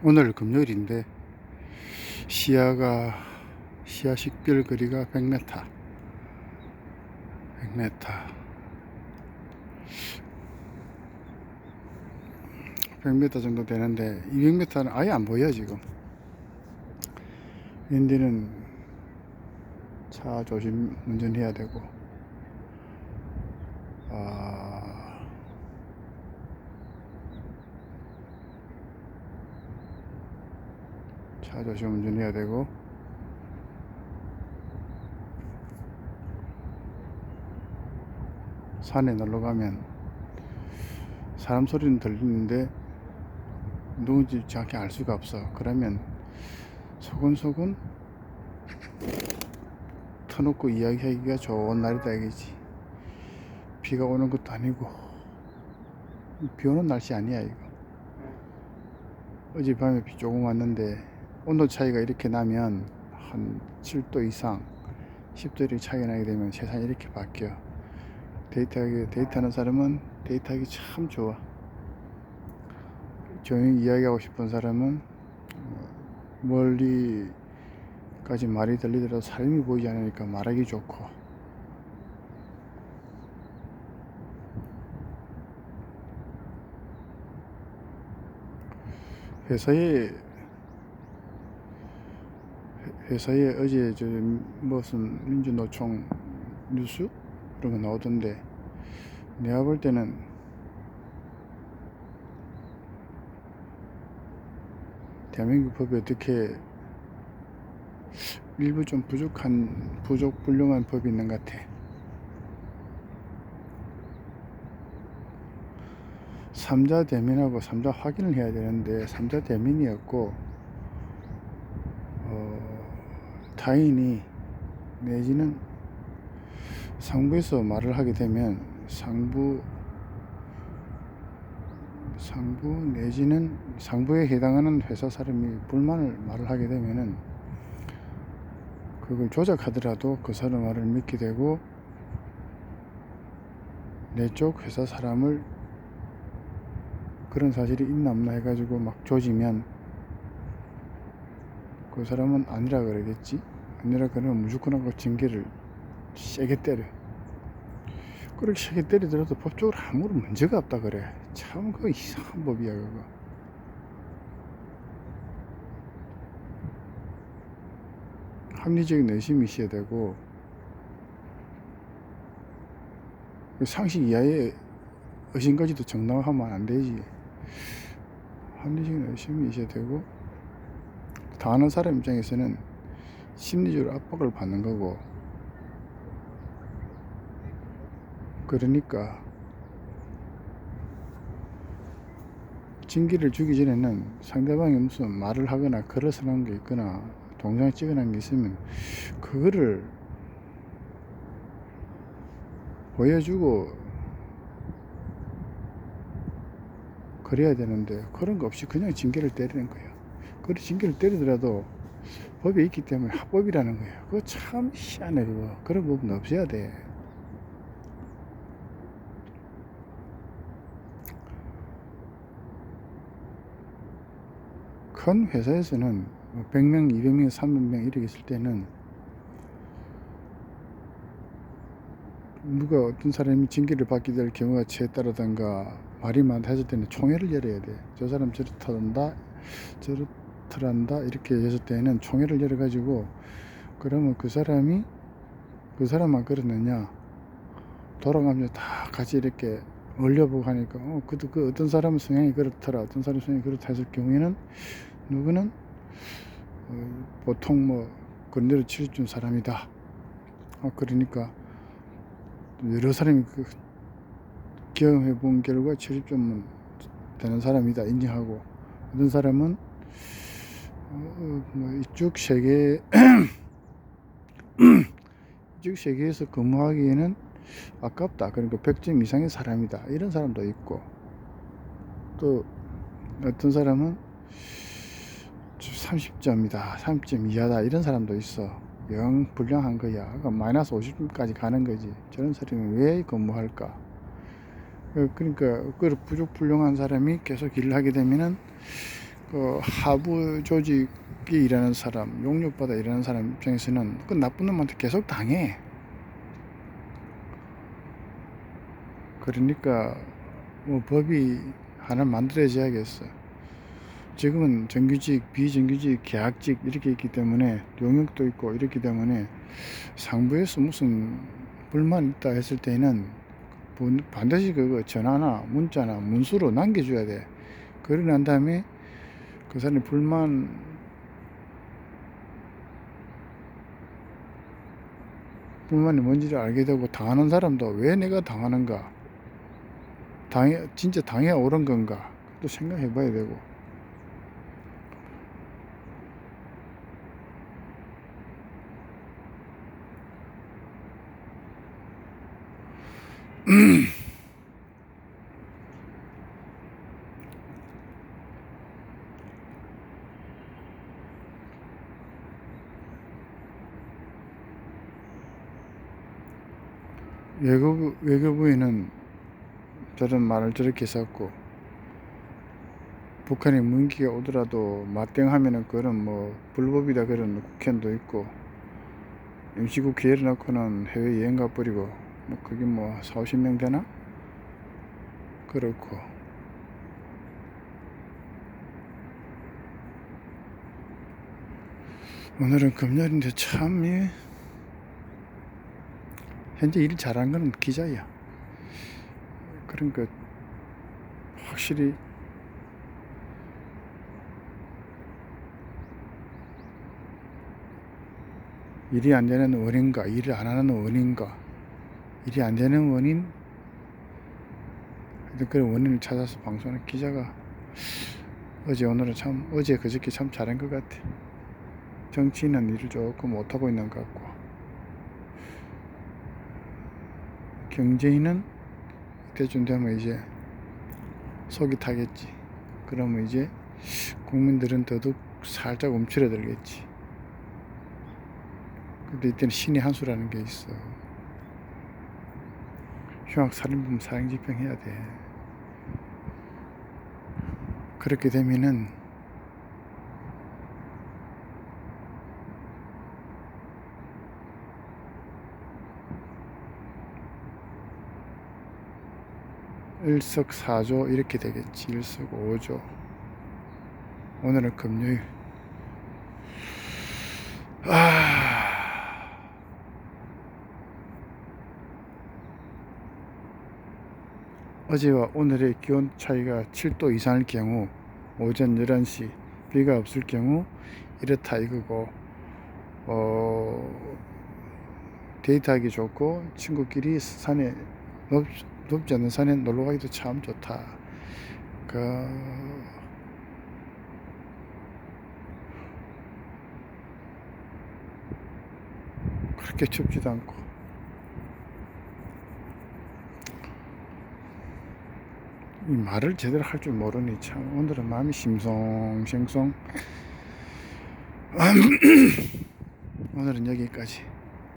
오늘 금요일인데 시야가 시야 식별 거리가 100m 100m 100m 정도 되는데 200m는 아예 안 보여 지금. 인디는 차 조심 운전해야 되고. 아 차 조심 운전해야 되고. 산에 놀러 가면 사람 소리는 들리는데 누군지 정확히 알 수가 없어. 그러면 소근소근 터놓고 이야기하기가 좋은 날이다 이거지. 비가 오는 것도 아니고. 비 오는 날씨 아니야 이거. 어젯밤에 비 조금 왔는데 온도 차이가 이렇게 나면 한 7도 이상 10도 이렇게 차이가 나게 되면 세상이 이렇게 바뀌어. 데이트하기, 데이트하는 사람은 데이트하기 참 좋아. 조용히 이야기하고 싶은 사람은 어, 멀리까지 말이 들리더라도 사람이 보이지 않으니까 말하기 좋고. 회사에 회사에 어제 저 무슨 민주노총 뉴스 그런 거 나오던데 내가 볼 때는 대한민국 법이 어떻게 일부 좀 부족한 부족 불량한 법이 있는 것 같아. 삼자 대면하고 삼자 확인을 해야 되는데 삼자 대면이었고 어, 타인이 내지는 상부에서 말을 하게 되면 상부 상부 내지는 상부에 해당하는 회사 사람이 불만을 말을 하게 되면은 그걸 조작하더라도 그 사람 말을 믿게 되고 내 쪽 회사 사람을 그런 사실이 있나 없나 해가지고 막 조지면 그 사람은 아니라 그러겠지 아니라 그러면 무조건 하고 징계를 세게 때려. 그렇게 세게 때리더라도 법적으로 아무런 문제가 없다 그래. 참 그 이상한 법이야 그거. 합리적인 의심이 있어야 되고 그 상식 이하의 의심까지도 정당화하면 안 되지. 합리적인 의심이 있어야 되고 당하는 사람 입장에서는 심리적으로 압박을 받는 거고 그러니까 징계를 주기 전에는 상대방이 무슨 말을 하거나 걸어서 놓은 게 있거나 동영상 찍어 놓은 게 있으면 그거를 보여주고 그래야 되는데 그런 거 없이 그냥 징계를 때리는 거예요. 그런 징계를 때리더라도 법에 있기 때문에 합법이라는 거예요. 그거 참 희한해 그거. 그런 부분 없어야 돼. 큰 회사에서는 100명, 200명, 300명 이렇게 있을 때는 누가 어떤 사람이 징계를 받게 될 경우가 제따르던가 말이 많다 했을 때는 총회를 열어야 돼. 저 사람 저렇다던다, 저렇 더란다? 이렇게 했을 때는 총회를 열어 가지고 그러면 그 사람이 그 사람만 그러느냐? 돌아가면서 다 같이 이렇게 올려보고 하니까 어, 그, 그 어떤 사람은 성향이 그렇더라 어떤 사람 성향이 그렇다 했을 경우에는 누구는 어, 보통 뭐 건대로 치러준 사람이다. 어, 그러니까 여러 사람이 그 경험해 본 결과 출입좀 되는 사람이다 인정하고. 어떤 사람은 이쪽 세계 이쪽 세계에서 근무하기에는 아깝다. 그러니까 100점 이상의 사람이다. 이런 사람도 있고. 또 어떤 사람은 30점이다 30점 이하다. 이런 사람도 있어. 영 불량한 거야. 그러니까 마이너스 50점까지 가는 거지. 저런 사람이 왜 근무할까? 어, 그러니까 그 부족 불량한 사람이 계속 일을 하게 되면은 그 하부 조직에 일하는 사람, 용역받아 일하는 사람 입장에서는 그 나쁜 놈한테 계속 당해. 그러니까 뭐 법이 하나 만들어져야겠어. 지금은 정규직, 비정규직, 계약직 이렇게 있기 때문에 용역도 있고 이렇기 때문에 상부에서 무슨 불만 있다 했을 때는 본- 반드시 그거 전화나 문자나 문수로 남겨줘야 돼. 그러고 난 다음에 그 사람이 불만. 불만이 뭔지를 알게 되고 당하는 사람도 왜 내가 당하는가? 당해 진짜 당해 옳은 건가? 또 생각해 봐야 되고 외교부, 외교부에는 저런 말을 저렇게 썼고 북한에 문기가 오더라도 맞대응하면은 그런 뭐 불법이다 그런 국회의원도 있고 임시국회 열어놓고는 해외 여행 가버리고 뭐 그게 뭐 4, 50명 되나? 그렇고 오늘은 금요일인데 참 예. 현재 일 잘한 건 기자야. 그러니까 확실히 일이 안 되는 원인가, 일을 안 하는 원인가, 일이 안 되는 원인, 그런 원인을 찾아서 방송하는 기자가 어제 오늘은 참 어제 그저께 참 잘한 것 같아. 정치인은 일을 조금 못하고 있는 것 같고 경제인은 이때쯤 되면 이제 속이 타겠지. 그러면 이제 국민들은 더더욱 살짝 움츠러들겠지. 근데 이때는 신의 한 수라는 게 있어. 흉악 살인범 사형 집행해야 돼. 그렇게 되면은 일석 사조 이렇게 되겠지. 일석 오조. 오늘은 금요일. 아. 어제와 오늘의 기온 차이가 7도 이상일 경우 오전 11시 비가 없을 경우 이렇다 이거고 어 데이트하기 좋고 친구끼리 산에 높, 높지 않은 산에 놀러 가기도 참 좋다. 그 그렇게 춥지도 않고. 이 말을 제대로 할 줄 모르니 참 오늘은 마음이 심송생송. 오늘은 여기까지